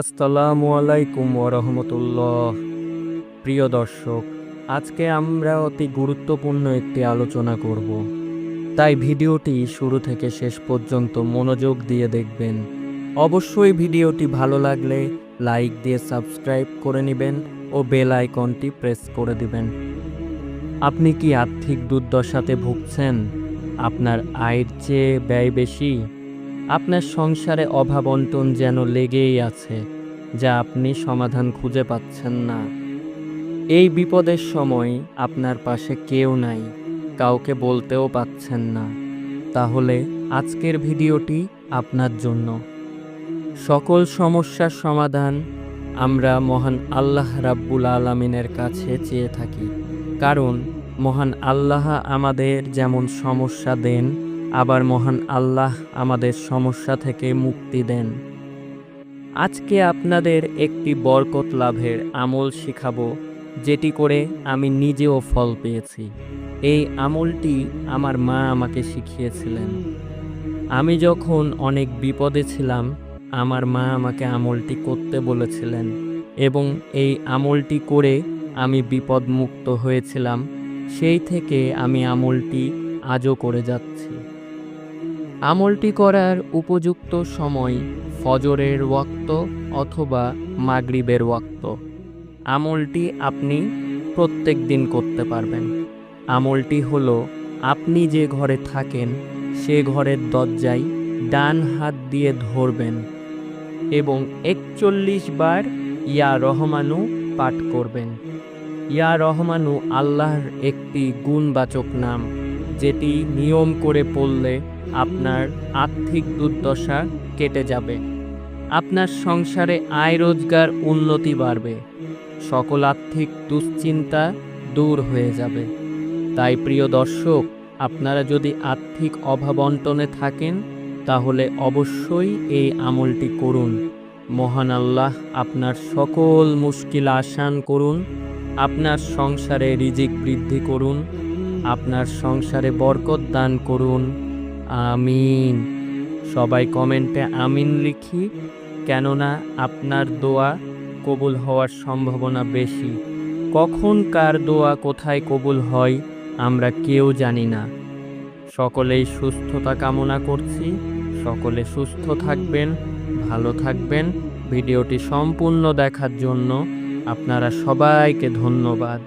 আসসালামু আলাইকুম ওরহমতুল্লাহ প্রিয় দর্শক, আজকে আমরা অতি গুরুত্বপূর্ণ একটি আলোচনা করব। তাই ভিডিওটি শুরু থেকে শেষ পর্যন্ত মনোযোগ দিয়ে দেখবেন। অবশ্যই ভিডিওটি ভালো লাগলে লাইক দিয়ে সাবস্ক্রাইব করে নেবেন ও বেল আইকনটি প্রেস করে দিবেন। আপনি কি আর্থিক দুর্দশাতে ভুগছেন? আপনার আয়ের চেয়ে ব্যয় বেশি? আপনার সংসারে অভাব অন্টন যেন লেগেই আছে, যা আপনি সমাধান খুঁজে পাচ্ছেন না। এই বিপদের সময় আপনার পাশে কেউ নাই, কাউকে বলতেও পাচ্ছেন না। তাহলে আজকের ভিডিওটি আপনার জন্য। সকল সমস্যার সমাধান আমরা মহান আল্লাহ রাব্বুল আলমিনের কাছে চেয়ে থাকি। কারণ মহান আল্লাহ আমাদের যেমন সমস্যা দেন আবার মহান আল্লাহ আমাদের সমস্যা থেকে মুক্তি দেন। আজকে আপনাদের একটি বরকত লাভের আমল শিখাবো, যেটি করে আমি নিজেও ফল পেয়েছি। এই আমলটি আমার মা আমাকে শিখিয়েছিলেন। আমি যখন অনেক বিপদে ছিলাম, আমার মা আমাকে আমলটি করতে বলেছিলেন এবং এই আমলটি করে আমি বিপদমুক্ত হয়েছিলাম, সেই থেকে আমি আমলটি আজও করে যাচ্ছি। আমলটি করার উপযুক্ত সময় ফজরের ওয়াক্ত অথবা মাগরিবের ওয়াক্ত। আমলটি আপনি প্রত্যেক দিন করতে পারবেন। আমলটি হলো, আপনি যে ঘরে থাকেন, সে ঘরের দরজায় ডান হাত দিয়ে ধরবেন এবং একচল্লিশ বার ইয়া রহমানু পাঠ করবেন। ইয়া রহমানু আল্লাহর একটি গুণবাচক নাম, যেটি নিয়ম করে পড়লে আপনার আর্থিক দুর্দশা কেটে যাবে। আপনার সংসারে আয় রোজগার উন্নতি বাড়বে। সকল আর্থিক দুশ্চিন্তা দূর হয়ে যাবে। তাই প্রিয় দর্শক, আপনারা যদি আর্থিক অভাব অন্টনে থাকেন, তাহলে অবশ্যই এই আমলটি করুন। মহান আল্লাহ আপনার সকল মুশকিল আসান করুন, আপনার সংসারে রিজিক বৃদ্ধি করুন, আপনার সংসারে বরকত দান করুন। আমিন। সবাই কমেন্টে আমিন লিখি, কেননা আপনার দোয়া কবুল হওয়ার সম্ভাবনা বেশি। কখন কার দোয়া কোথায় কবুল হয়, আমরা কেউ জানি না। সকলেই সুস্থতা কামনা করছি, সকলে সুস্থ থাকবেন, ভালো থাকবেন। ভিডিওটি সম্পূর্ণ দেখার জন্য আপনারা সবাইকে ধন্যবাদ।